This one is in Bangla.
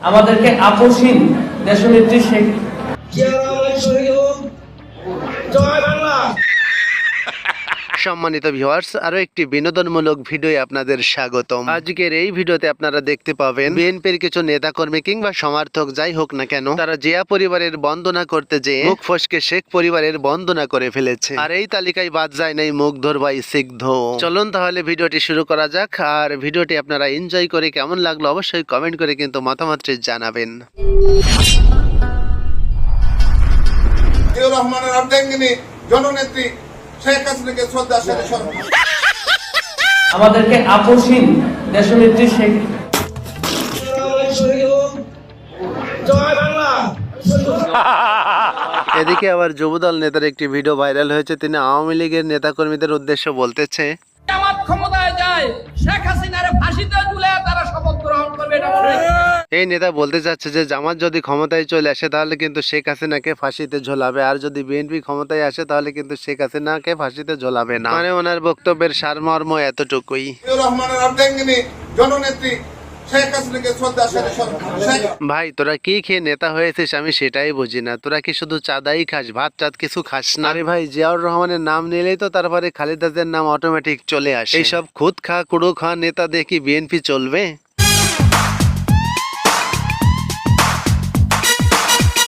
আমাদেরকে আপোষহীন দেশনেত্রী শেখ সম্মানিত ভিউয়ার্স আরও একটি বিনোদনমূলক ভিডিও আপনাদের স্বাগতম। আজকের এই ভিডিওতে আপনারা দেখতে পাবেন বিএনপির কিছু নেতাকর্মী কিংবা সমর্থক, যাই হোক না কেন, তারা জিয়া পরিবারের বন্দনা করতে যেয়ে মুখ ফসকে শেখ পরিবারের বন্দনা করে ফেলেছে। আর এই তালিকায় বাদ যায় নাই মুগ্ধর ভাই সিগ্ধ চলুন তাহলে ভিডিওটি শুরু করা যাক, আর ভিডিওটি আপনারা এনজয় করে কেমন লাগল অবশ্যই কমেন্ট করে কিন্তু মতামতটি জানাবেন। জননেত্রী শেখ হাসিনাকে শ্রদ্ধা সেরে স্মরণ আমাদেরকে আপোষহীন দেশনেত্রী শেখ। এদিকে আবার যুবদল নেতার একটি ভিডিও ভাইরাল হয়েছে। তিনি আওয়ামী লীগের নেতাকর্মীদের উদ্দেশ্যে বলতেছে জামাত ক্ষমতায় যায় শেখ হাসিনারে ফাঁসিতে ঝুলে তারা শপথ এই নেতা বলতে চাচ্ছে যে জামাত যদি ক্ষমতায় চলে আসে তাহলে কিন্তু শেখ হাসিনাকে ফাঁসিতে ঝোলাবে। আর যদি বিএনপি ক্ষমতায় আসে তাহলে কিন্তু শেখ হাসিনাকে ফাঁসিতে ঝোলাবে না। মানে ওনার বক্তব্যের সারমর্ম এতটুকুই। রহমানের অর্ধাঙ্গিনী জননেত্রী ভাই তোরা কি খেয়ে নেতা হয়েছিস আমি সেটাই বুঝি না। তোরা কি শুধু চাঁদাই খাস ভাত চাঁদ কিছু খাস না? আরে ভাই জিয়াউর রহমানের নাম নিলেই তো তারপরে খালিদাদের নাম অটোমেটিক চলে আসে। এইসব খুদ খা কুড়ো খা নেতা দেখি বিএনপি চলবে?